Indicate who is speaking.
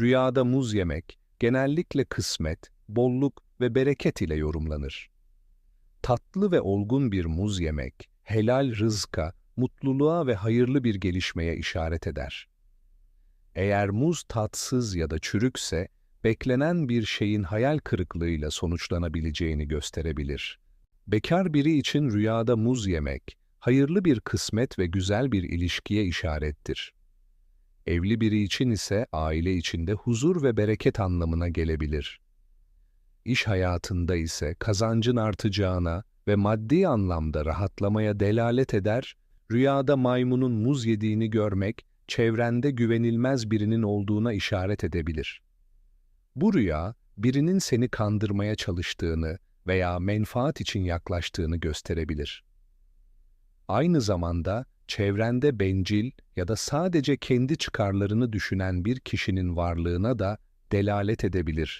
Speaker 1: Rüyada muz yemek genellikle kısmet, bolluk ve bereket ile yorumlanır. Tatlı ve olgun bir muz yemek, helal rızka, mutluluğa ve hayırlı bir gelişmeye işaret eder. Eğer muz tatsız ya da çürükse, beklenen bir şeyin hayal kırıklığıyla sonuçlanabileceğini gösterebilir. Bekar biri için rüyada muz yemek, hayırlı bir kısmet ve güzel bir ilişkiye işarettir. Evli biri için ise aile içinde huzur ve bereket anlamına gelebilir. İş hayatında ise kazancın artacağına ve maddi anlamda rahatlamaya delalet eder, rüyada maymunun muz yediğini görmek, çevrende güvenilmez birinin olduğuna işaret edebilir. Bu rüya, birinin seni kandırmaya çalıştığını veya menfaat için yaklaştığını gösterebilir. Aynı zamanda çevrende bencil ya da sadece kendi çıkarlarını düşünen bir kişinin varlığına da delalet edebilir.